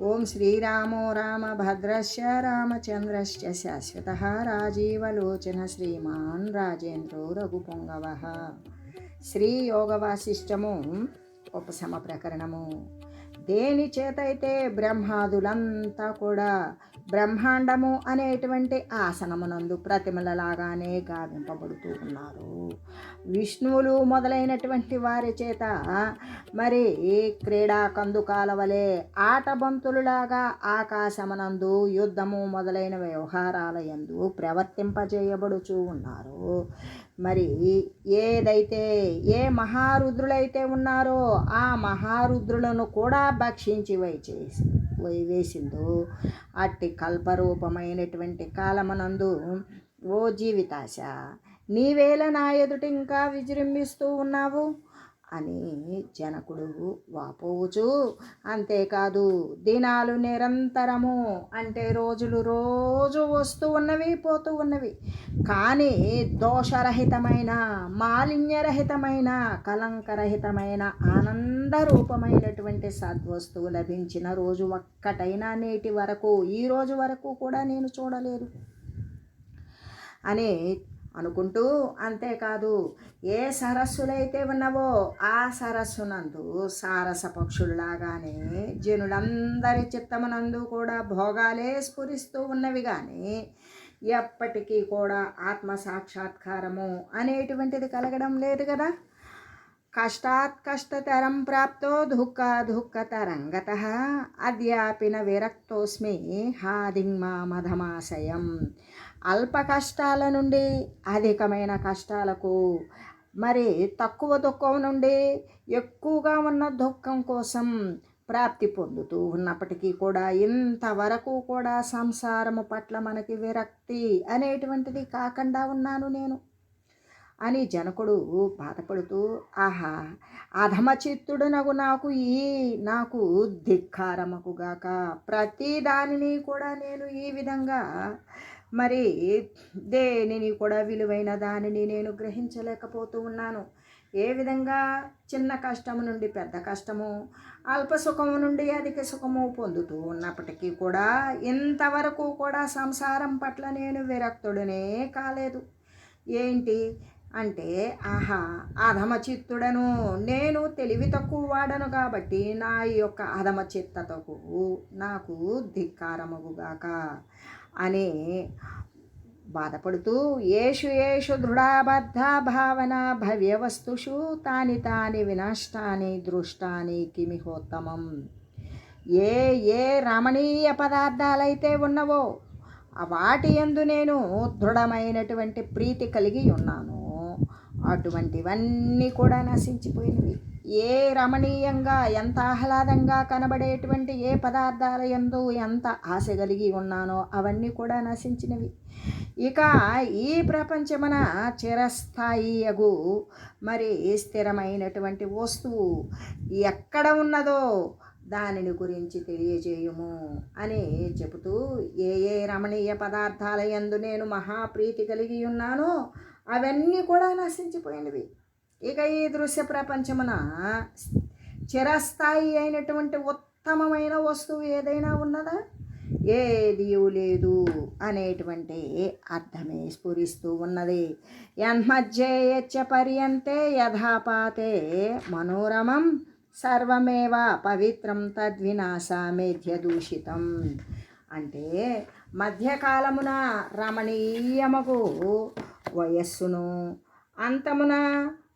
ఓం శ్రీరామో రామభద్రశ్చ రామచంద్రశ్చ శాశ్వత రాజీవలోచన శ్రీమాన్ రాజేంద్రో రఘుపొంగవ. శ్రీ యోగవాసిష్టము ఉపశమ ప్రకరణము. దేని చేతైతే బ్రహ్మాదులంతా కూడా బ్రహ్మాండము అనేటువంటి ఆసనమునందు ప్రతిమలలాగానే గావింపబడుతూ ఉన్నారు. విష్ణువులు మొదలైనటువంటి వారి చేత మరి క్రీడా కందుకాల వలె ఆటబంతులులాగా ఆకాశమునందు యుద్ధము మొదలైన వ్యవహారాల యందు ప్రవర్తింపజేయబడుచూ ఉన్నారు. మరి ఏదైతే ఏ మహారుద్రులైతే ఉన్నారో ఆ మహారుద్రులను కూడా భక్షించి వేచేసి వేసిందో. అట్టి కల్పరూపమైనటువంటి కాలమనందు ఓ జీవితాశ. నీవేళ నా ఎదుట ఇంకా విజృంభిస్తూ ఉన్నావు. అని జనకుడు వాపోవచ్చు అంతేకాదు దినాలు నిరంతరము అంటే రోజులు రోజు వస్తూ ఉన్నవి పోతూ ఉన్నవి. కానీ దోషరహితమైన మాలిన్యరహితమైన కలంకరహితమైన ఆనందరూపమైనటువంటి సద్వస్తువు లభించిన రోజు ఒక్కటైనా నేటి వరకు ఈ రోజు వరకు కూడా నేను చూడలేదు. అనే అనుకుంటూ అంతేకాదు ఏ సరస్సులైతే ఉన్నవో ఆ సరస్సునందు సారస పక్షుల్లాగానే జనులందరి చిత్తమునందు కూడా భోగాలే స్ఫురిస్తూ ఉన్నవి కానీ ఎప్పటికీ కూడా ఆత్మ సాక్షాత్కారము అనేటువంటిది కలగడం లేదు కదా. కష్టాత్ కష్టతరం ప్రాప్తో దుఃఖ దుఃఖతరంగత అద్యాపిన విరక్తోస్మి హాదింగ్మా మధమాశయం. అల్ప కష్టాల నుండి అధికమైన కష్టాలకు. మరి తక్కువ దుఃఖం నుండి ఎక్కువగా ఉన్న దుఃఖం కోసం ప్రాప్తి పొందుతూ ఉన్నప్పటికీ కూడా ఇంతవరకు కూడా సంసారము పట్ల మనకి విరక్తి అనేటువంటిది కాకుండా ఉన్నాను నేను. అని జనకుడు బాధపడుతూ ఆహా అధమచిత్తుడునగు నాకు ఈ నాకు ధిక్కారమకుగాక ప్రతి దానిని కూడా నేను ఈ విధంగా మరి దేనిని కూడా విలువైన దానిని నేను గ్రహించలేకపోతూ ఉన్నాను. ఏ విధంగా? చిన్న కష్టము నుండి పెద్ద కష్టము అల్ప సుఖము నుండి అధిక సుఖము పొందుతూ ఉన్నప్పటికీ కూడా ఇంతవరకు కూడా సంసారం పట్ల నేను విరక్తుడనే కాలేదు. ఏంటి? అంటే ఆహా అధమచిత్తుడను. నేను తెలివి తక్కువ వాడను కాబట్టి నా యొక్క అధమ చిత్తతకు నాకు ధిక్కారమగుగాక అని బాధపడుతూ ఏషు ఏషు దృఢాబద్ధ భావన భవ్యవస్తుషు తాని తాని వినష్టాని దృష్టాని కిమిహోత్తమం. ఏ ఏ రమణీయ పదార్థాలైతే ఉన్నవో వాటి ఎందు నేను దృఢమైనటువంటి ప్రీతి కలిగి ఉన్నాను. అటువంటివన్నీ కూడా నశించిపోయినవి. ఏ రమణీయంగా ఎంత ఆహ్లాదంగా కనబడేటువంటి ఏ పదార్థాల ఎందు ఎంత ఆశ కలిగి ఉన్నానో అవన్నీ కూడా నశించినవి. ఇక ఈ ప్రపంచమున చిరస్థాయియగు మరి స్థిరమైనటువంటి వస్తువు ఎక్కడ ఉన్నదో దానిని గురించి తెలియజేయము అని చెబుతూ ఏ ఏ రమణీయ పదార్థాల ఎందు నేను మహాప్రీతి కలిగి ఉన్నానో అవన్నీ కూడా నశించిపోయినవి. ఇక ఈ దృశ్య ప్రపంచమున చిరస్థాయి అయినటువంటి ఉత్తమమైన వస్తువు ఏదైనా ఉన్నదా? ఏది లేదు అనేటువంటి అర్థమే స్ఫురిస్తూ ఉన్నది. యన్మధ్యేయచ్చ పర్యంతే యథాపాతే మనోరమం సర్వమేవ పవిత్రం తద్వినాశ దూషితం అంటే మధ్యకాలమున రమణీయముకు వయస్సును అంతమున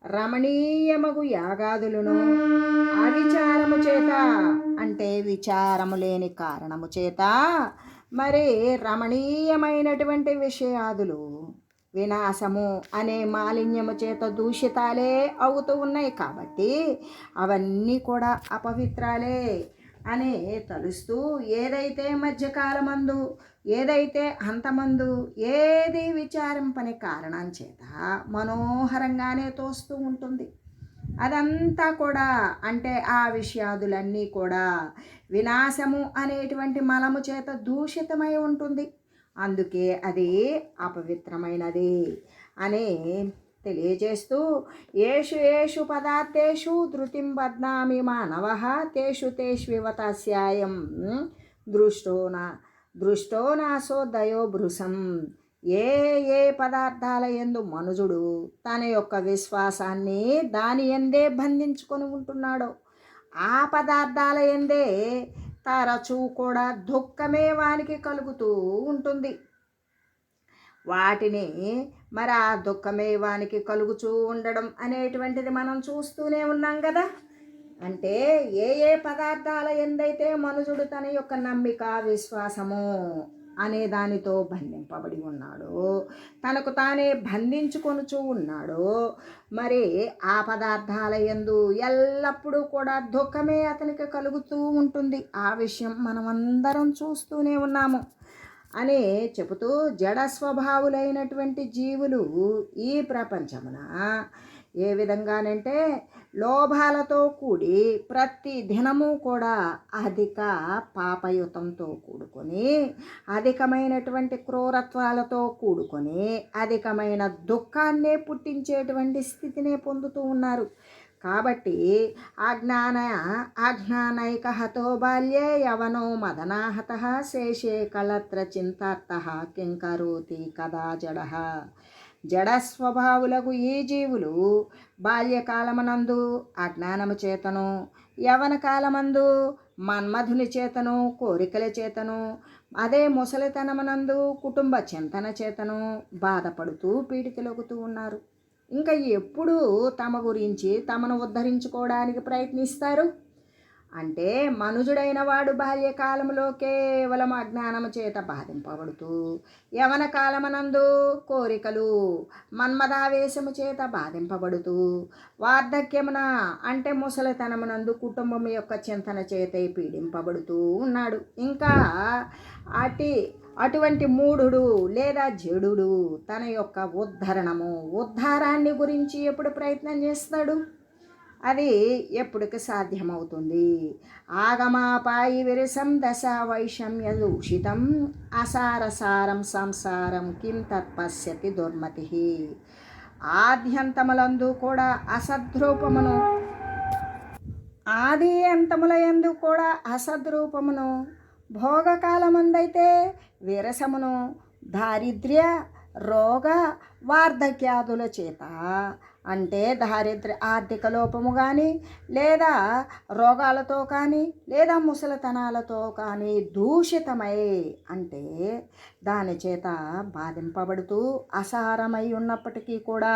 రమణీయమగు యాగాదులను అవిచారము చేత అంటే విచారము లేని కారణము చేత మరి రమణీయమైనటువంటి విషయాదులు వినాశము అనే మాలిన్యము చేత దూషితాలే అవుతూ ఉన్నాయి కాబట్టి అవన్నీ కూడా అపవిత్రాలే. అనే తలుస్తూ ఏదైతే మధ్యకాలమందు ఏదైతే అంతమందు ఏది విచారింపని కారణం చేత మనోహరంగానే తోస్తూ ఉంటుంది. అదంతా కూడా అంటే ఆ విషయాదులన్నీ కూడా వినాశము అనేటువంటి మలము చేత దూషితమై ఉంటుంది. అందుకే అది అపవిత్రమైనది అనే తెలియజేస్తూ ఏషు ఏషు పదార్థేషు ధృతిం బద్నామి మానవ తేషు తేష్వివతస్యాయం. దృష్టో నా దృష్టో నాసో దయోభృసం ఏ ఏ పదార్థాల ఎందు మనుజుడు తన యొక్క విశ్వాసాన్ని దాని ఎందే బంధించుకొని ఉంటున్నాడో ఆ పదార్థాల ఎందే తరచూ కూడా దుఃఖమే వానికి కలుగుతూ ఉంటుంది. వాటిని మరి ఆ దుఃఖమే వానికి కలుగుతూ ఉండడం అనేటువంటిది మనం చూస్తూనే ఉన్నాం కదా. అంటే ఏ ఏ పదార్థాల ఎందైతే మనుషుడు తన యొక్క నమ్మిక విశ్వాసము అనే దానితో బంధింపబడి ఉన్నాడు తనకు తానే బంధించుకొనుచూ ఉన్నాడు మరి ఆ పదార్థాల ఎందు ఎల్లప్పుడూ కూడా దుఃఖమే అతనికి కలుగుతూ ఉంటుంది. ఆ విషయం మనమందరం చూస్తూనే ఉన్నాము. అనే చెబుతూ జడ స్వభావులైనటువంటి జీవులు ఈ ప్రపంచమున ఏ విధంగానంటే లోభాలతో కూడి ప్రతి దినము కూడా అధిక పాపయుతంతో కూడుకొని అధికమైనటువంటి క్రూరత్వాలతో కూడుకొని అధికమైన దుఃఖాన్నే పుట్టించేటువంటి స్థితినే పొందుతూ ఉన్నారు. కాబట్టి అజ్ఞాన అజ్ఞానైక హతో బాల్యే యవనో మదనాహత శేషే కళత్ర చింతార్థ కింకరోతి కదా జడ. జడస్వభావులకు ఈ జీవులు బాల్యకాలమునందు అజ్ఞానము చేతను యవన కాలమందు మన్మధుని చేతను కోరికల చేతను అదే ముసలితనమనందు కుటుంబ చింతన చేతను బాధపడుతూ పీడికలొగుతూ ఉన్నారు. ఇంకా ఎప్పుడు తమ గురించి తమను ఉద్ధరించుకోవడానికి ప్రయత్నిస్తారు. అంటే మనుజుడైన వాడు బాల్యకాలంలో కేవలం అజ్ఞానము చేత బాధింపబడుతూ యవన కాలమనందు కోరికలు మన్మదావేశము చేత బాధింపబడుతూ వార్ధక్యమున అంటే ముసలితనమునందు కుటుంబం యొక్క చింతన చేత పీడింపబడుతూ ఉన్నాడు. ఇంకా అటి అటువంటి మూఢుడు లేదా జడుడు తన యొక్క ఉద్ధరణము ఉద్ధారాన్ని గురించి ఎప్పుడు ప్రయత్నం చేస్తాడు అది ఎప్పటికి సాధ్యమవుతుంది? ఆగమాపాయి విరసం దశ వైషమ్య దూషితం అసారసారం సంసారం కిం తత్పశ్యతి దుర్మతి. ఆద్యంతములందు కూడా అసద్రూపమును. ఆది అంతముల ఎందు కూడా అసద్రూపమును భోగకాలమందైతే విరసమును దారిద్ర్య రోగ వార్ధక్యాదుల చేత అంటే దారిద్ర ఆర్థిక లోపము కానీ లేదా రోగాలతో కానీ లేదా ముసలితనాలతో కానీ దూషితమై అంటే దాని చేత బాధింపబడుతూ అసారమై ఉన్నప్పటికీ కూడా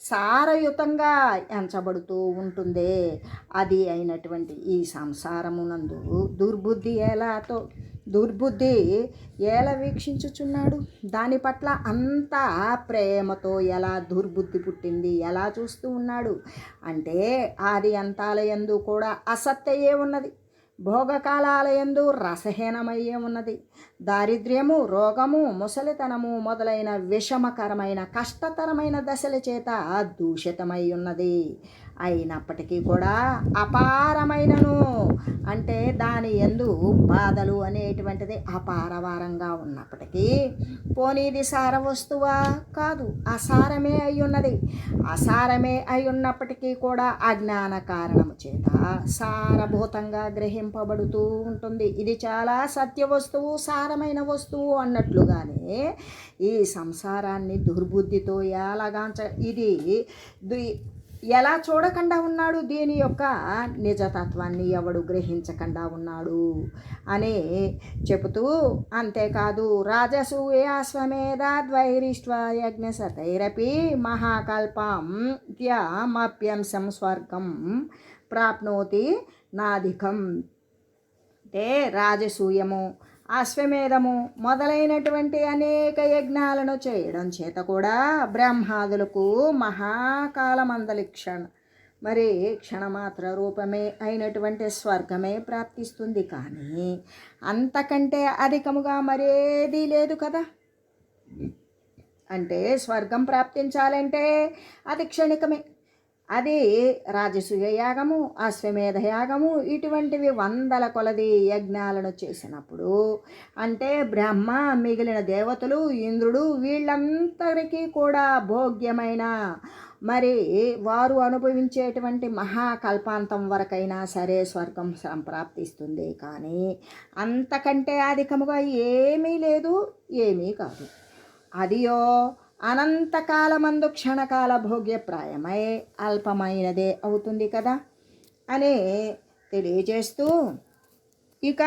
సారయుతంగా ఎంచబడుతూ ఉంటుంది. అది అయినటువంటి ఈ సంసారమునందు దుర్బుద్ధి ఎలాతో దుర్బుద్ధి ఎలా వీక్షించుచున్నాడు? దాని పట్ల అంత ప్రేమతో ఎలా దుర్బుద్ధి పుట్టింది? ఎలా చూస్తూ ఉన్నాడు? అంటే ఆది అంతాలయందు కూడా అసత్తయే ఉన్నది. భోగకాలాలయందు రసహీనమయ్యే ఉన్నది. దారిద్ర్యము రోగము ముసలితనము మొదలైన విషమకరమైన కష్టతరమైన దశల చేత దూషితమై ఉన్నది. అయినప్పటికీ కూడా అపారమైనను. అంటే దాని ఎందు బాధలు అనేటువంటిది అపారవారంగా ఉన్నప్పటికీ పోనీది సార వస్తువా? కాదు అసారమే అయి ఉన్నది అసారమే అయి ఉన్నప్పటికీ కూడా అజ్ఞాన కారణము చేత సారభూతంగా గ్రహింపబడుతూ ఉంటుంది. ఇది చాలా సత్య వస్తువు సారమైన వస్తువు అన్నట్లుగానే ఈ సంసారాన్ని దుర్బుద్ధితో ఎలాగాంచ ఇది ఎలా చూడకుండా ఉన్నాడు? దీని యొక్క నిజతత్వాన్ని ఎవడు గ్రహించకుండా ఉన్నాడు? అని చెబుతూ అంతేకాదు రాజసూయ అశ్వమేధ యజ్ఞ సతైరపి మహాకల్పం త్యమప్యంశం స్వర్గం ప్రాప్నోతి నాధికం. అంటే రాజసూయము అశ్వమేధము మొదలైనటువంటి అనేక యజ్ఞాలను చేయడం చేత కూడా బ్రహ్మాదులకు మహాకాలమందలిక్షణ. మరి క్షణమాత్ర రూపమే అయినటువంటి స్వర్గమే ప్రాప్తిస్తుంది కానీ అంతకంటే అధికముగా మరేదీ లేదు కదా. అంటే స్వర్గం ప్రాప్తించాలంటే అది క్షణికమే. అది రాజసూయ యాగము అశ్వమేధ యాగము ఇటువంటివి వందల కొలది యజ్ఞాలను చేసినప్పుడు అంటే బ్రహ్మ మిగిలిన దేవతలు ఇంద్రుడు వీళ్ళందరికీ కూడా భోగ్యమైన మరి వారు అనుభవించేటువంటి మహాకల్పాంతం వరకైనా సరే స్వర్గం సంప్రాప్తిస్తుంది. కానీ అంతకంటే అధికముగా ఏమీ లేదు ఏమీ కాదు. అదియో అనంతకాలమందు క్షణకాల భోగ్యప్రాయమై అల్పమైనదే అవుతుంది కదా అని తెలియజేస్తూ ఇక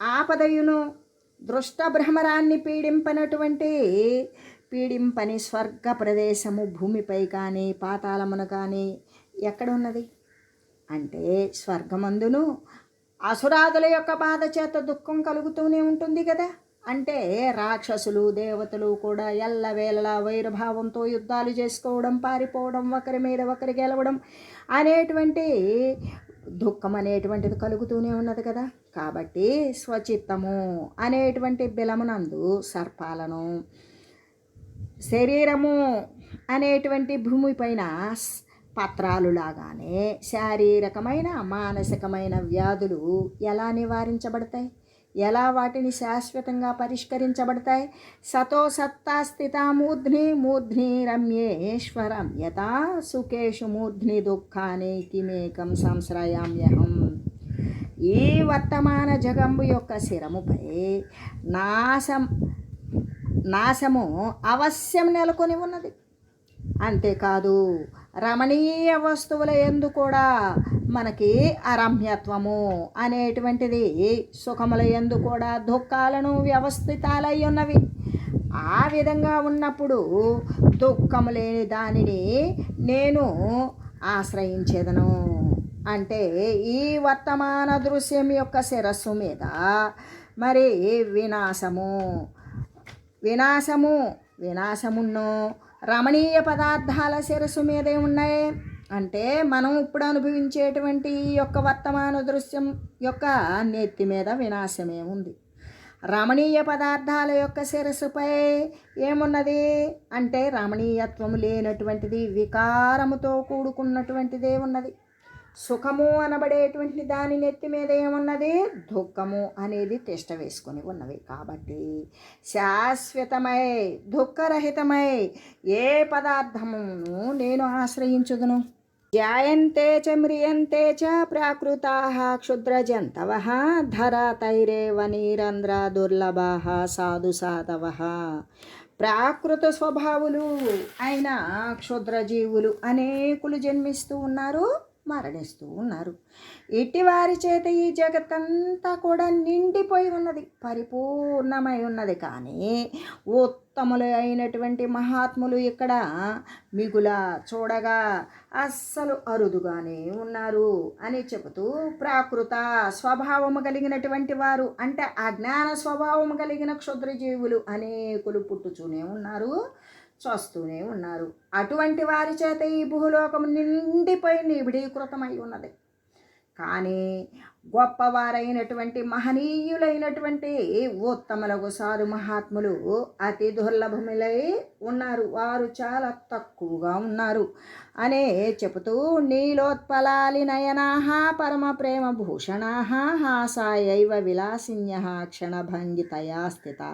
ఆపదయును దృష్ట భ్రమరాన్ని పీడింపనటువంటి పీడింపని స్వర్గ ప్రదేశము భూమిపై కానీ పాతాళమున కానీ ఎక్కడ ఉన్నది అంటే స్వర్గమందును అసురాదుల యొక్క బాధ చేత దుఃఖం కలుగుతూనే ఉంటుంది కదా. అంటే రాక్షసులు దేవతలు కూడా ఎల్లవేళలా వైరభావంతో యుద్ధాలు చేసుకోవడం పారిపోవడం ఒకరి మీద ఒకరి గెలవడం అనేటువంటి దుఃఖం అనేటువంటిది కలుగుతూనే ఉన్నది కదా. కాబట్టి స్వచిత్తము అనేటువంటి బిలమునందు సర్పాలను శరీరము అనేటువంటి భూమిపైన పత్రాలు లాగానే శారీరకమైన మానసికమైన వ్యాధులు ఎలా నివారించబడతాయి? ఎలా వాటిని శాశ్వతంగా పరిష్కరించబడతాయి? సతో సత్తా స్థిత మూర్ధ్ని మూర్ధ్ని రమ్యేశ్వరం. యథా సుఖేషు మూర్ధ్ని దుఃఖాని కిమేకం సంశ్రయామ్యహం. ఈ వర్తమాన జగంబు యొక్క శిరముపై నాశం నాశము అవశ్యం నెలకొని ఉన్నది. అంతేకాదు రమణీయ వస్తువుల ఎందు కూడా మనకి అరమ్యత్వము అనేటువంటిది. సుఖముల ఎందు కూడా దుఃఖాలను వ్యవస్థితాలై ఉన్నవి ఆ విధంగా ఉన్నప్పుడు దుఃఖము లేని దానిని నేను ఆశ్రయించేదను. అంటే ఈ వర్తమాన దృశ్యం యొక్క శిరస్సు మీద మరి వినాశము. వినాశము వినాశమున్నో రమణీయ పదార్థాల శిరస్సు మీదే ఉన్నాయి. అంటే మనం ఇప్పుడు అనుభవించేటువంటి ఈ యొక్క వర్తమాన దృశ్యం యొక్క నెత్తి మీద వినాశమే ఉంది. రమణీయ పదార్థాల యొక్క శిరస్సుపై ఏమున్నది? అంటే రమణీయత్వం లేనటువంటిది వికారముతో కూడుకున్నటువంటిదే ఉన్నది. సుఖము అనబడేటువంటి దాని నెత్తి మీద ఏమున్నది? దుఃఖము అనేది తిష్ట వేసుకొని ఉన్నవి. కాబట్టి శాశ్వతమై దుఃఖరహితమై ఏ పదార్థమును నేను ఆశ్రయించుదును? జాయంతే చ మ్రియంతే చ ప్రాకృతా క్షుద్రజంతవ ధరాతైరేవ నీరంధ్ర దుర్లభా సాధు సాధవ ప్రాకృత స్వభావులు అయిన క్షుద్రజీవులు అనేకులు జన్మిస్తూ ఉన్నారు. మరణిస్తూ ఉన్నారు. ఇటీవారి చేత ఈ జగత్తంతా కూడా నిండిపోయి ఉన్నది పరిపూర్ణమై ఉన్నది. కానీ ఉత్తములు అయినటువంటి మహాత్ములు ఇక్కడ మిగుల చూడగా అస్సలు అరుదుగానే ఉన్నారు అని చెబుతూ ప్రాకృత స్వభావము కలిగినటువంటి వారు అంటే అజ్ఞాన స్వభావము కలిగిన క్షుద్రజీవులు అనేకులు పుట్టుచూనే ఉన్నారు. చూస్తూనే ఉన్నారు. అటువంటి వారి చేత ఈ భూలోకం నిండిపోయి నిబిడీకృతమై ఉన్నది. కానీ గొప్పవారైనటువంటి మహనీయులైనటువంటి ఉత్తములకు సాధు మహాత్ములు అతి దుర్లభములై ఉన్నారు. వారు చాలా తక్కువగా ఉన్నారు. అనే చెబుతూ నీలోత్పలాలి నయనాహ పరమ ప్రేమ భూషణాహ హాసాయైవ విలాసిన్య క్షణభంగితయా స్థితా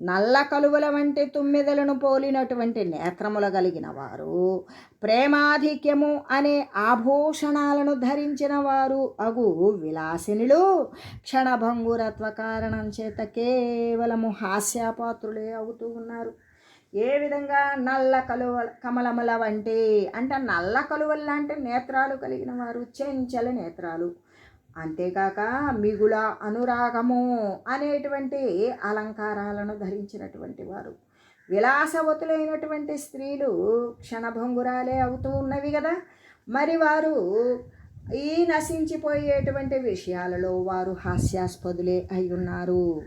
నల్ల కలువల వంటి తుమ్మెదలను పోలినటువంటి నేత్రములు కలిగిన వారు ప్రేమాధిక్యము అనే ఆభూషణాలను ధరించిన వారు అగు విలాసినులు. క్షణభంగురత్వ కారణం చేత కేవలము హాస్యాపాత్రులే అవుతూ ఉన్నారు. ఏ విధంగా నల్ల కలువ కమలముల వంటి అంటే నల్ల కలువలు లాంటి నేత్రాలు కలిగిన వారు చెంచల నేత్రాలు. అంతేకాక మిగుల అనురాగము అనేటువంటి అలంకారాలను ధరించినటువంటి వారు. విలాసవతులైనటువంటి స్త్రీలు క్షణభంగురాలే అవుతూ ఉన్నవి కదా. మరి వారు ఈ నశించిపోయేటువంటి విషయాలలో వారు హాస్యాస్పదులే అయి ఉన్నారు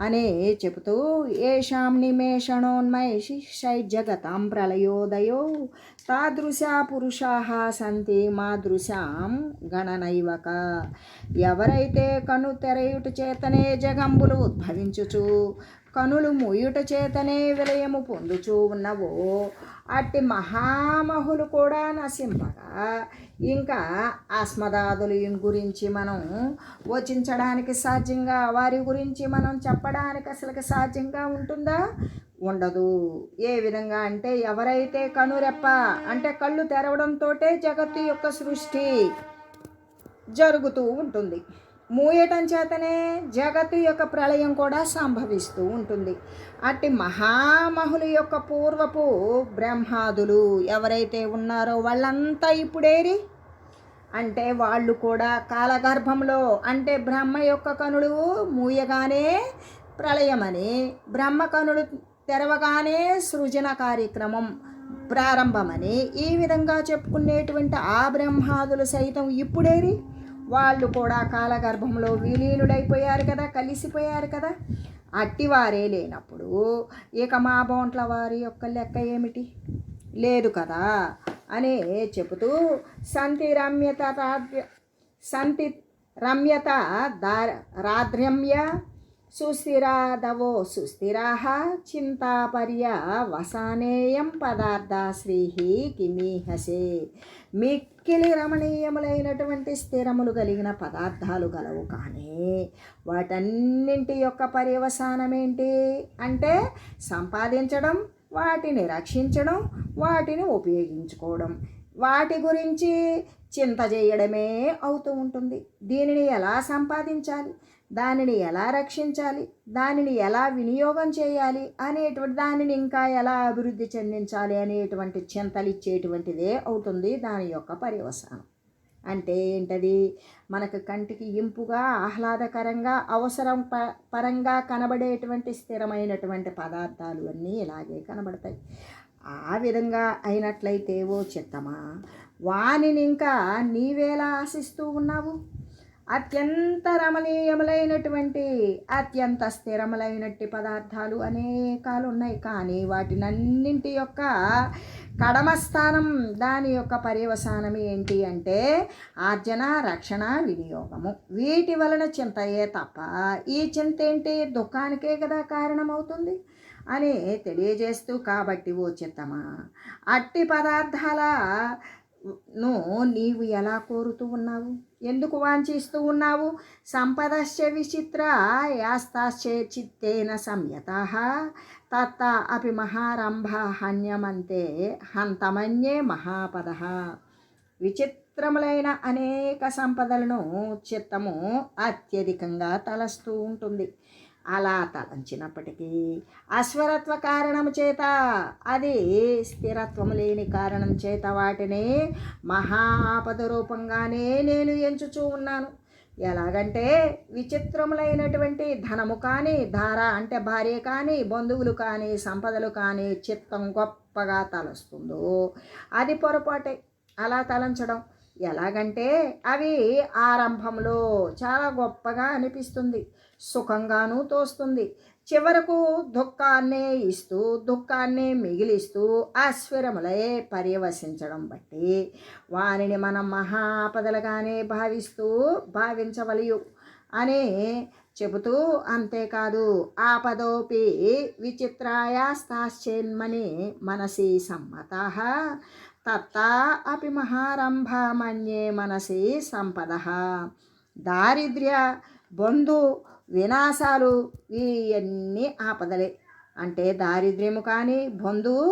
అని చెబుతూ ఏషాం నిమేషణోన్మయషి షైజగతాం ప్రళయోదయో. తాదృశా పురుషా సంతి మాదృశాం గణనైవక. ఎవరైతే కను తెరయుట చేతనే జగంబులు ఉద్భవించుచు కనులు మూయుట చేతనే విలయము పొందుచూ ఉన్నవో అట్టి మహామహులు కూడా నశింపగా. ఇంకా అస్మదాదులు గురించి మనం వచించడానికి సాధ్యంగా వారి గురించి మనం చెప్పడానికి అసలు సాధ్యంగా ఉంటుందా? ఉండదు. ఏ విధంగా అంటే ఎవరైతే కనురెప్ప అంటే కళ్ళు తెరవడంతో జగత్తు యొక్క సృష్టి జరుగుతూ ఉంటుంది. మూయటం చేతనే జగత్తు యొక్క ప్రళయం కూడా సంభవిస్తూ ఉంటుంది. అట్టి మహామహులు యొక్క పూర్వపు బ్రహ్మాదులు ఎవరైతే ఉన్నారో వాళ్ళంతా ఇప్పుడేరి అంటే వాళ్ళు కూడా కాలగర్భంలో అంటే బ్రహ్మ యొక్క కనులు మూయగానే ప్రళయమని బ్రహ్మ కనులు తెరవగానే సృజన కార్యక్రమం ప్రారంభమని ఈ విధంగా చెప్పుకునేటువంటి ఆ బ్రహ్మాదులు సైతం ఇప్పుడేరి వాళ్ళు కూడా కాలగర్భంలో విలీనుడైపోయారు కదా కలిసిపోయారు కదా. అట్టివారే లేనప్పుడు ఇక మా బోంట్ల వారి యొక్క లెక్క ఏమిటి? లేదు కదా అని చెబుతూ సంతి రమ్యత సంతి రమ్యత దార రాధ్రమ్య సుస్థిరాదవో సుస్థిరా చింతాపర్య వసానేయం పదార్థ శ్రీహి కిమీహసే. మిక్కిలి రమణీయములైనటువంటి స్థిరములు కలిగిన పదార్థాలు గలవు కానీ వాటన్నింటి యొక్క పర్యవసానం ఏంటి? అంటే సంపాదించడం వాటిని రక్షించడం వాటిని ఉపయోగించుకోవడం. వాటి గురించి చింత చేయడమే అవుతూ ఉంటుంది. దీనిని ఎలా సంపాదించాలి? దానిని ఎలా రక్షించాలి? దానిని ఎలా వినియోగం చేయాలి? అనేటువంటి దానిని ఇంకా ఎలా అభివృద్ధి చెందించాలి? అనేటువంటి చింతలు ఇచ్చేటువంటిదే అవుతుంది దాని యొక్క పర్యవసానం. అంటే ఏంటది? మనకు కంటికి ఇంపుగా ఆహ్లాదకరంగా అవసరం ప పరంగా కనబడేటువంటి స్థిరమైనటువంటి పదార్థాలు అన్నీ ఇలాగే కనబడతాయి. ఆ విధంగా అయినట్లయితే ఓ చిత్తమా? వానిని ఇంకా నీవేలా ఆశిస్తూ ఉన్నావు? అత్యంత రమణీయములైనటువంటి అత్యంత స్థిరములైనట్టి పదార్థాలు అనేకాలు ఉన్నాయి కానీ వాటినన్నింటి యొక్క కడమ స్థానం దాని యొక్క పర్యవసానం ఏంటి అంటే ఆర్జన రక్షణ వినియోగము. వీటి వలన చింతయే తప్ప ఈ చింత ఏంటి? దుఃఖానికే కదా కారణమవుతుంది అని తెలియజేస్తూ కాబట్టి ఓ చిత్తమా? అట్టి పదార్థాల ను నీవు ఎలా కోరుతూ ఉన్నావు? ఎందుకు వాంఛిస్తూ ఉన్నావు? సంపదశ్చ విచిత్ర యాస్తాశ్చేచిత్తేన సంయత. తత్త అపి మహారంభ హన్యమంతే హంతమన్యే మహాపద. విచిత్రములైన అనేక సంపదలను చిత్తము అత్యధికంగా తలస్తూ ఉంటుంది. అలా తలంచినప్పటికీ అశ్వరత్వ కారణము చేత అది స్థిరత్వం లేని కారణం చేత వాటిని మహాపద రూపంగానే నేను ఎంచుచూ ఉన్నాను. ఎలాగంటే విచిత్రములైనటువంటి ధనము కానీ ధార అంటే భార్య కానీ బంధువులు కానీ సంపదలు కానీ చిత్తం గొప్పగా తలస్తుందో అది పొరపాటే. అలా తలంచడం ఎలాగంటే అవి ఆరంభంలో చాలా గొప్పగా అనిపిస్తుంది. సుఖంగానూ తోస్తుంది. చివరకు దుఃఖాన్నే ఇస్తూ దుఃఖాన్నే మిగిలిస్తూ అశ్వరములై పర్యవసించడం బట్టి వానిని మనం మహాపదలుగానే భావిస్తూ భావించవలయు అని చెబుతూ అంతేకాదు ఆపదోపి విచిత్రాయాస్తాశ్చేన్మని మనసి సమ్మత తత్తా అపి మహారంభ మన్యే మనసి సంపద. దారిద్ర్య బంధు వినాశాలు ఇవన్నీ ఆపదలే. అంటే దారిద్ర్యము కానీ బంధువు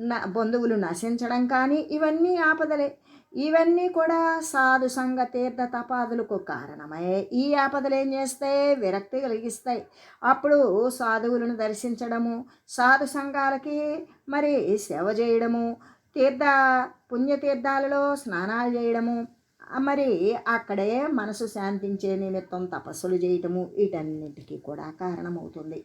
న బంధువులు నశించడం కానీ ఇవన్నీ ఆపదలే. ఇవన్నీ కూడా సాధు సంఘ తీర్థ తపాదులకు కారణమై ఈ ఆపదలు ఏం చేస్తాయి? విరక్తి కలిగిస్తాయి. అప్పుడు సాధువులను దర్శించడము సాధు సంఘాలకి మరి సేవ చేయడము తీర్థ పుణ్యతీర్థాలలో స్నానాలు చేయడము. మరి అక్కడే మనసు శాంతించే నిమిత్తం తపస్సులు చేయటము వీటన్నిటికీ కూడా కారణమవుతుంది.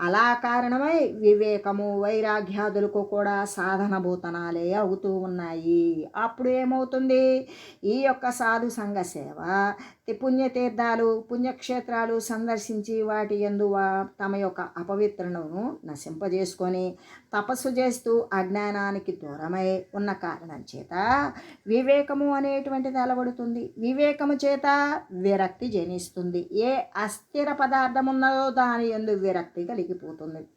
అలా కారణమై వివేకము వైరాగ్యాదులకు కూడా సాధన భూతనాలే అవుతూ ఉన్నాయి. అప్పుడు ఏమవుతుంది? ఈ యొక్క సాధు సంఘ సేవ పుణ్యతీర్థాలు పుణ్యక్షేత్రాలు సందర్శించి వాటి ఎందు వా- తమ యొక్క అపవిత్రను నశింపజేసుకొని తపస్సు చేస్తూ అజ్ఞానానికి దూరమై ఉన్న కారణం చేత వివేకము అనేటువంటిది అలవడుతుంది. వివేకము చేత విరక్తి జనిస్తుంది. ఏ అస్థిర పదార్థం ఉన్నదో దాని ఎందు విరక్తి కలిగిపోతుంది.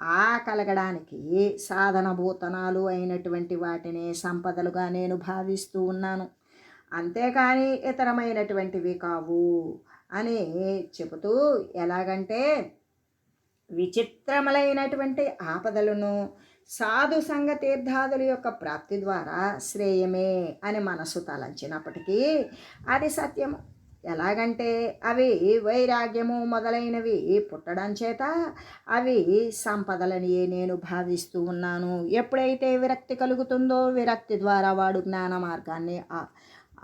ఆ కలగడానికి సాధన భూతనాలు అయినటువంటి వాటిని సంపదలుగా నేను భావిస్తూ ఉన్నాను. అంతేకాని ఇతరమైనటువంటివి కావు అని చెబుతూ ఎలాగంటే విచిత్రములైనటువంటి ఆపదలను సాధు సంఘ తీర్థాదుల యొక్క ప్రాప్తి ద్వారా శ్రేయమే అని మనసు తలంచినప్పటికీ అది సత్యము. ఎలాగంటే అవి వైరాగ్యము మొదలైనవి పుట్టడం చేత అవి సంపదలని నేను భావిస్తూ ఉన్నాను. ఎప్పుడైతే విరక్తి కలుగుతుందో విరక్తి ద్వారా వాడు జ్ఞాన మార్గాన్ని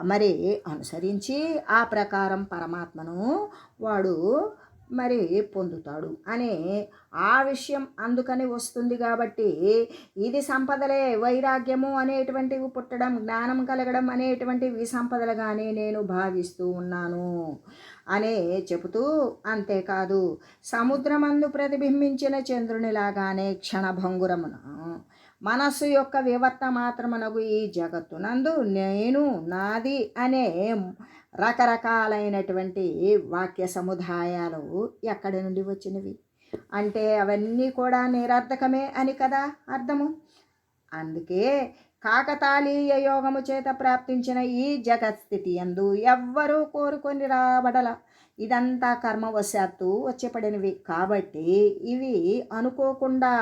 మరి అనుసరించి ఆ ప్రకారం పరమాత్మను వాడు మరి పొందుతాడు. అనే ఆ విషయం అందుకని వస్తుంది కాబట్టి ఇది సంపదలే వైరాగ్యము అనేటువంటివి పుట్టడం జ్ఞానం కలగడం అనేటువంటివి సంపదలుగానే నేను భావిస్తూ ఉన్నాను అనే చెబుతూ అంతేకాదు సముద్రమందు ప్రతిబింబించిన చంద్రునిలాగానే క్షణభంగురమున మనస్సు యొక్క వివర్త మాత్రమునగు ఈ జగత్తునందు నేను నాది అనే రకరకాలైనటువంటి వాక్య సముదాయాలు ఎక్కడి నుండి వచ్చినవి? అంటే అవన్నీ కూడా నిరర్ధకమే అని కదా అర్థము? అందుకే కాకతాళీయ యోగము చేత ప్రాప్తించిన ఈ జగత్స్థితి ఎందు ఎవ్వరూ కోరుకొని రాబడల. ఇదంతా కర్మవశాత్తు వచ్చేపడినవి. కాబట్టి ఇవి అనుకోకుండా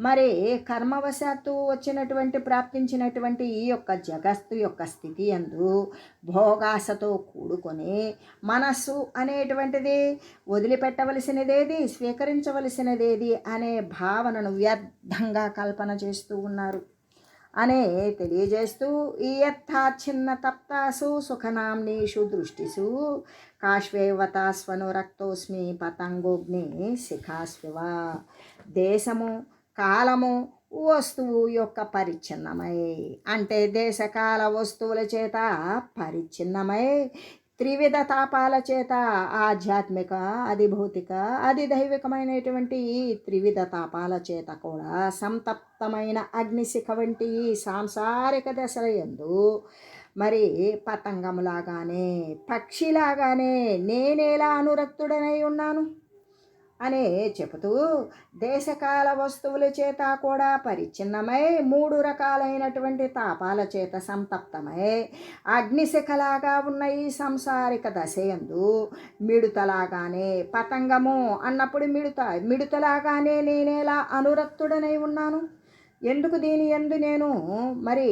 మరి కర్మవశాత్తు వచ్చినటువంటి ప్రాప్తించినటువంటి ఈ యొక్క జగత్తు యొక్క స్థితి ఎందు భోగాసతో కూడుకొని మనస్సు అనేటువంటిది వదిలిపెట్టవలసినదేది స్వీకరించవలసినదేది అనే భావనను వ్యర్థంగా కల్పన చేస్తూ ఉన్నారు. అనే తెలియజేస్తూ ఈ యథాచ్ఛిన్న తప్తాసు సుఖనామ్నీషు దృష్టిసు. కాశ్వేవతాస్వను రక్తోస్మి పతంగోగ్ని శిఖాస్వివ. దేశము కాలము వస్తువు యొక్క పరిచ్ఛిన్నమై. అంటే దేశకాల వస్తువుల చేత పరిచ్ఛిన్నమై. త్రివిధ తాపాల చేత ఆధ్యాత్మిక అది భౌతిక అది దైవికమైనటువంటి ఈ త్రివిధ తాపాల చేత కూడా సంతప్తమైన అగ్నిశిఖ వంటి ఈ సాంసారిక దశల యందు మరి పతంగములాగానే పక్షిలాగానే నేనేలా అనురక్తుడనై ఉన్నాను? అనే చెబుతూ దేశకాల వస్తువుల చేత కూడా పరిచ్ఛిన్నమై మూడు రకాలైనటువంటి తాపాల చేత సంతప్తమై అగ్నిశిఖలాగా ఉన్న ఈ సంసారిక దశయందు మిడుతలాగానే పతంగము అన్నప్పుడు మిడుత మిడుతలాగానే నేనేలా అనురక్తుడనై ఉన్నాను? ఎందుకు దీని ఎందు నేను మరి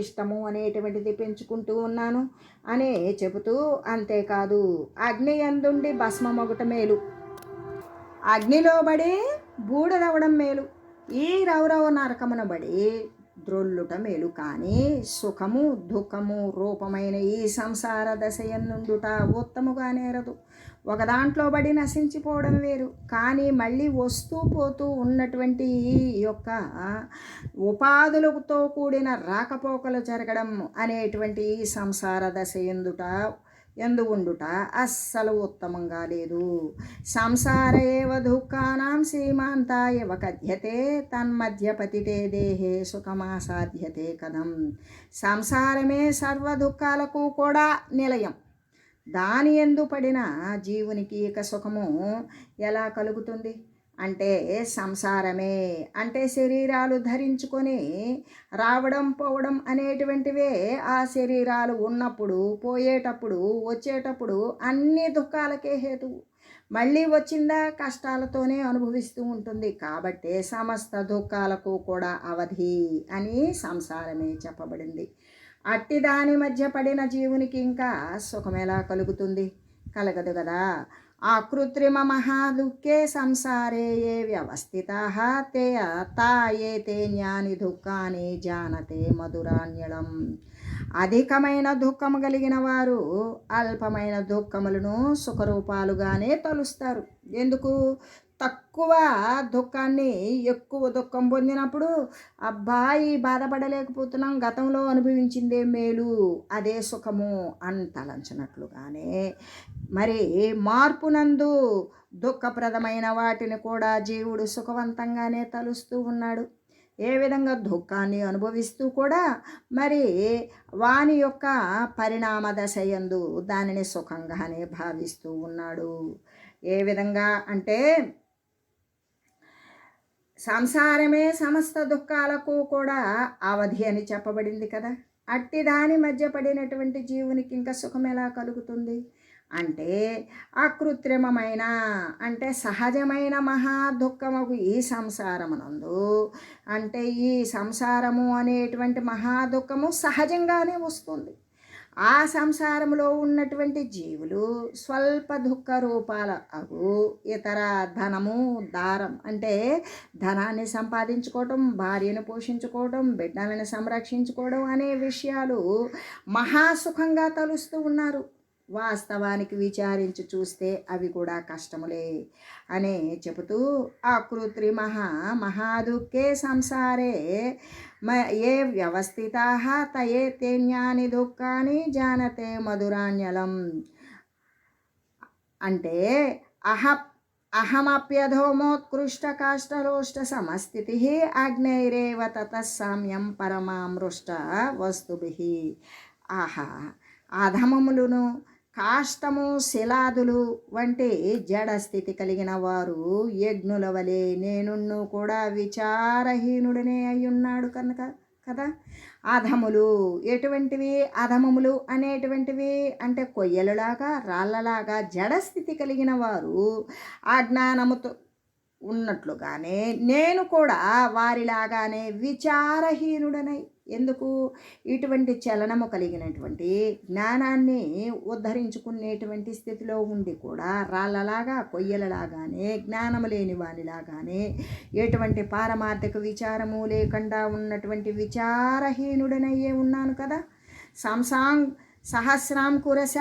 ఇష్టము అనేటువంటిది పెంచుకుంటూ ఉన్నాను? అనే చెబుతూ అంతేకాదు అగ్ని ఎందుండి భస్మమొగట మేలు. అగ్నిలో పడి బూడదవడం మేలు. ఈ రౌరవ నరకమున బడి ద్రొల్లుట మేలు. కానీ సుఖము దుఃఖము రూపమైన ఈ సంసార దశ ఎన్నుండుట ఉత్తముగా నేరదు. ఒక దాంట్లో పడి నశించిపోవడం వేరు. కానీ మళ్ళీ వస్తూ పోతూ ఉన్నటువంటి ఈ యొక్క ఉపాధులతో కూడిన రాకపోకలు జరగడం అనేటువంటి ఈ సంసార దశ ఎందుట ఎందు ఉండుట అస్సలు ఉత్తమంగా లేదు. సంసార ఏవ దుఃఖానాం సీమాంతా కథ్యతే తన్మధ్య పతితే దేహే సుఖమాసాధ్యతే కథం. సంసారమే సర్వ దుఃఖాలకు కూడా నిలయం. దాని ఎందు పడిన జీవునికి ఇక సుఖము ఎలా కలుగుతుంది? అంటే సంసారమే. అంటే శరీరాలు ధరించుకొని రావడం పోవడం అనేటువంటివే ఆ శరీరాలు ఉన్నప్పుడు పోయేటప్పుడు వచ్చేటప్పుడు అన్ని దుఃఖాలకే హేతువు. మళ్ళీ వచ్చిందా కష్టాలతోనే అనుభవిస్తూ ఉంటుంది. కాబట్టి సమస్త దుఃఖాలకు కూడా అవధి అని సంసారమే చెప్పబడింది. అట్టి దాని మధ్య పడిన జీవునికి ఇంకా సుఖం ఎలా కలుగుతుంది? కలగదు కదా. ఆ కృత్రిమ మహాదుఃఖే సంసారే ఏ వ్యవస్థితా తే తాయే తే జ్ఞాని దుఃఖాన్ని జానతే మధురాన్యళం. అధికమైన దుఃఖము కలిగిన వారు అల్పమైన దుఃఖములను సుఖరూపాలుగానే తలుస్తారు. ఎందుకు? తక్కువ దుఃఖాన్ని ఎక్కువ దుఃఖం పొందినప్పుడు అబ్బాయి బాధపడలేకపోతున్నాం గతంలో అనుభవించిందే మేలు అదే సుఖము అంతలంచినట్లుగానే మరి మార్పునందు దుఃఖప్రదమైన వాటిని కూడా జీవుడు సుఖవంతంగానే తలుస్తూ ఉన్నాడు. ఏ విధంగా దుఃఖాన్ని అనుభవిస్తూ కూడా మరి వాని యొక్క పరిణామ దశయందు దానిని సుఖంగానే భావిస్తూ ఉన్నాడు. ఏ విధంగా అంటే సంసారమే సమస్త దుఃఖాలకు కూడా అవధి అని చెప్పబడింది కదా. అట్టి దాని మధ్య పడినటువంటి జీవునికి ఇంకా సుఖం ఎలా కలుగుతుంది? అంటే అకృత్రిమమైన అంటే సహజమైన మహా దుఃఖముకు ఈ సంసారమునందు. అంటే ఈ సంసారము అనేటువంటి మహా దుఃఖము సహజంగానే వస్తుంది. ఆ సంసారంలో ఉన్నటువంటి జీవులు స్వల్ప దుఃఖ రూపాల అగు ఇతర ధనము దారం అంటే ధనాన్ని సంపాదించుకోవటం భార్యను పోషించుకోవడం బిడ్డలను సంరక్షించుకోవడం అనే విషయాలు మహాసుఖంగా తలుస్తూ ఉన్నారు. వాస్తవానికి విచారించి చూస్తే అవి కూడా కష్టములే అనే చెబుతూ ఆకృత్రిమ మహాదుఃఖే సంసారే. మ ఏ వ్యవస్థితా తయే తేన్యాని దుఃఖాన్ని జానతే మధురాన్యలం. అంటే అహ అహమప్యధోమోత్కృష్ట కాష్టరోష్ట సమస్థితి అగ్నైరేవ తతసామ్యం పరమామృష్ట వస్తుభి. ఆహా అధమములను కాష్టము శిలాదులు వంటి జడస్థితి కలిగిన వారు యజ్ఞుల వలె నేనున్ను కూడా విచారహీనుడనే అయ్యున్నాడు కనుక కదా? అధములు ఎటువంటివి? అధమములు అనేటువంటివి? అంటే కొయ్యలులాగా రాళ్ళలాగా జడస్థితి కలిగిన వారు అజ్ఞానముతో ఉన్నట్లుగానే నేను కూడా వారిలాగానే విచారహీనుడనై ఎందుకు? ఇటువంటి చలనము కలిగినటువంటి జ్ఞానాన్ని ఉద్ధరించుకునేటువంటి స్థితిలో ఉండి కూడా రాళ్ళలాగా కొయ్యలలాగానే జ్ఞానము లేని వానిలాగానే ఎటువంటి పారమార్థిక విచారము లేకుండా ఉన్నటువంటి విచారహీనుడనయ్యే ఉన్నాను కదా. సంసాంగ్ సహస్రాం కురస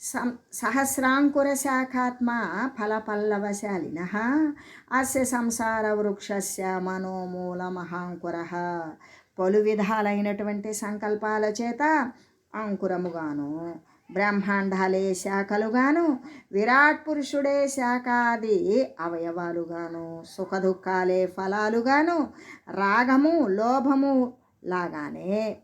సం సహస్రాంకురశాఖాత్మ ఫలపల్లవశాలిన. అస్య సంసార వృక్షస్య మనోమూలమహాంకుర. పలు విధాలైనటువంటి సంకల్పాల చేత అంకురముగాను బ్రహ్మాండాలే శాఖలుగాను విరాట్ పురుషుడే శాఖాది అవయవాలుగాను సుఖదుఖాలే ఫలాలుగాను రాగము లోభము లాగానే.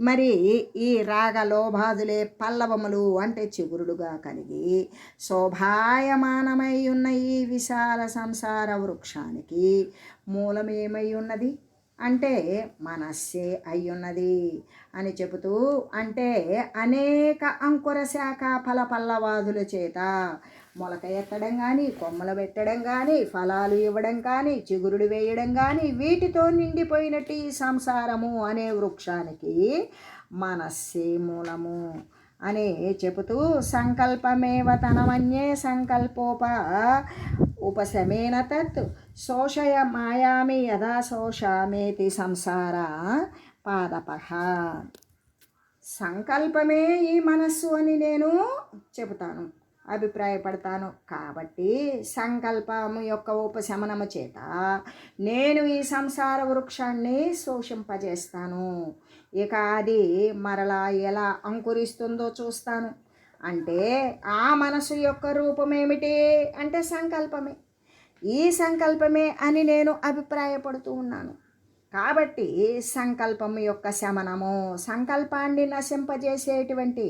మరి ఈ రాగ లోభాదులే పల్లవములు అంటే చిగురుడుగా కలిగి శోభాయమానమై ఉన్న ఈ విశాల సంసార వృక్షానికి మూలమేమై ఉన్నది? అంటే మనస్సే అయ్యున్నది అని చెబుతూ అంటే అనేక అంకుర శాఖ ఫల పల్లవాదుల చేత మొలక ఎత్తడం కానీ కొమ్మలు పెట్టడం కానీ ఫలాలు ఇవ్వడం కానీ చిగురుడు వేయడం కానీ వీటితో నిండిపోయినట్టు ఈ సంసారము అనే వృక్షానికి మనస్సే మూలము అని చెబుతూ సంకల్పమేవ తనమన్యే సంకల్పోప ఉపశమేన తత్ శోషయ మాయామి యదా శోషామేతి సంసార పాదపహ సంకల్పమే ఈ మనస్సు అని నేను చెబుతాను అభిప్రాయపడతాను. కాబట్టి సంకల్పము యొక్క ఉపశమనము చేత నేను ఈ సంసార వృక్షాన్ని శోషింపజేస్తాను. ఇక అది మరలా ఎలా అంకురిస్తుందో చూస్తాను. అంటే ఆ మనసు యొక్క రూపం ఏమిటి అంటే సంకల్పమే. ఈ సంకల్పమే అని నేను అభిప్రాయపడుతూ ఉన్నాను. కాబట్టి సంకల్పం యొక్క శమనము సంకల్పాన్ని నశింపజేసేటువంటి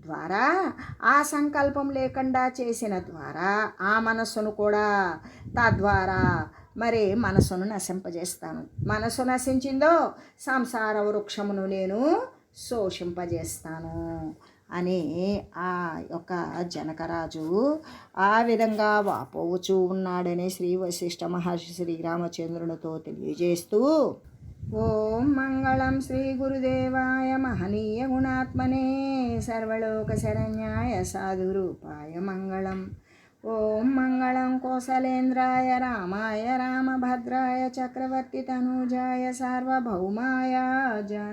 ద్వారా ఆ సంకల్పం లేకుండా చేసిన ద్వారా ఆ మనస్సును కూడా తద్వారా మరి మనసును నశింపజేస్తాను. మనసు నశించిందో సంసార వృక్షమును నేను శోషింపజేస్తాను. అని ఆ యొక్క జనకరాజు ఆ విధంగా వాపోవచ్చు ఉన్నాడని శ్రీ వశిష్ఠ మహర్షి శ్రీరామచంద్రునితో తెలియజేస్తూ ఓం మంగళం శ్రీ గురుదేవాయ మహనీయ గుణాత్మనే సర్వలోక శరణ్యాయ సాధురూపాయ మంగళం. ఓం మంగళం కోసలేంద్రాయ రామాయ రామభద్రాయ చక్రవర్తి తనూజాయ సార్వభౌమాయ జన